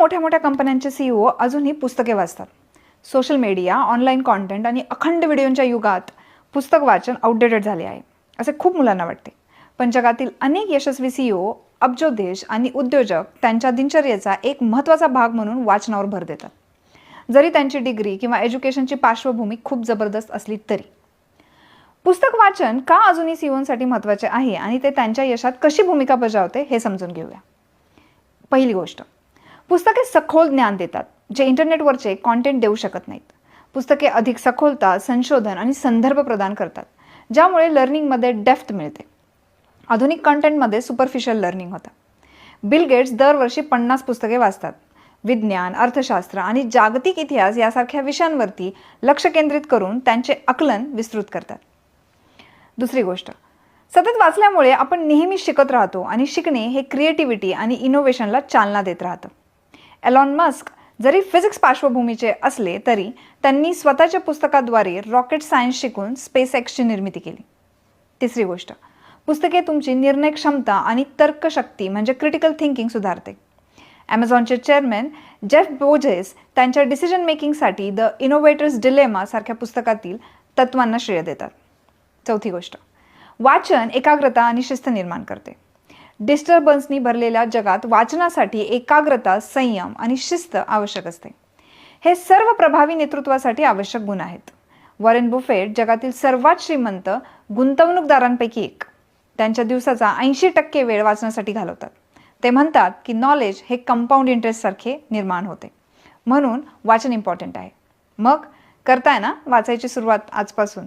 मोठ्या मोठ्या कंपन्यांचे सीईओ अजूनही पुस्तके वाचतात. सोशल मीडिया ऑनलाईन कॉन्टेंट आणि अखंड व्हिडिओच्या युगात पुस्तक वाचन आउटडेटेड झाले आहे असे खूप मुलांना वाटते. पण जगातील अनेक यशस्वी सीईओ अब्जो देश आणि उद्योजक त्यांच्या दिनचर्येचा एक महत्त्वाचा भाग म्हणून वाचनावर भर देतात. जरी त्यांची डिग्री किंवा एज्युकेशनची पार्श्वभूमी खूप जबरदस्त असली तरी. पुस्तक वाचन का अजूनही सीओसाठी महत्त्वाचे आहे आणि ते त्यांच्या यशात कशी भूमिका बजावते हे समजून घेऊया. पहिली गोष्ट पुस्तके सखोल ज्ञान देतात जे इंटरनेटवरचे कॉन्टेंट देऊ शकत नाहीत. पुस्तके अधिक सखोलता संशोधन आणि संदर्भ प्रदान करतात ज्यामुळे लर्निंगमध्ये डेफ्थ मिळते. आधुनिक कंटेंटमध्ये सुपरफिशियल लर्निंग होतं. बिल गेट्स दरवर्षी पन्नास पुस्तके वाचतात. विज्ञान अर्थशास्त्र आणि जागतिक इतिहास यासारख्या विषयांवरती लक्ष केंद्रित करून त्यांचे आकलन विस्तृत करतात. दुसरी गोष्ट सतत वाचल्यामुळे आपण नेहमी शिकत राहतो आणि शिकणे हे क्रिएटिव्हिटी आणि इनोव्हेशनला चालना देत राहतं. एलॉन मस्क जरी फिजिक्स पार्श्वभूमीचे असले तरी त्यांनी स्वतःच्या पुस्तकाद्वारे रॉकेट सायन्स शिकून स्पेस एक्सची निर्मिती केली. तिसरी गोष्ट पुस्तके तुमची निर्णय क्षमता आणि तर्कशक्ती म्हणजे क्रिटिकल थिंकिंग सुधारते. ॲमेझॉनचे चेअरमॅन जेफ बोजेस त्यांच्या डिसिजन मेकिंगसाठी द इनोव्हेटर्स डिलेमा सारख्या पुस्तकातील तत्वांना श्रेय देतात. चौथी गोष्ट वाचन एकाग्रता आणि शिस्त निर्माण करते. डिस्टर्बन्सनी भरलेल्या जगात वाचनासाठी एकाग्रता संयम आणि शिस्त आवश्यक असते. हे सर्व प्रभावी नेतृत्वासाठी आवश्यक गुण आहेत. वॉरेन बुफेट जगातील सर्वात श्रीमंत गुंतवणूकदारांपैकी एक. त्यांच्या दिवसाचा ऐंशी टक्के वेळ वाचण्यासाठी घालवतात. ते म्हणतात की नॉलेज हे कंपाऊंड इंटरेस्टसारखे निर्माण होते. म्हणून वाचन इम्पॉर्टंट आहे. मग करताय ना? वाचायची सुरुवात आजपासून.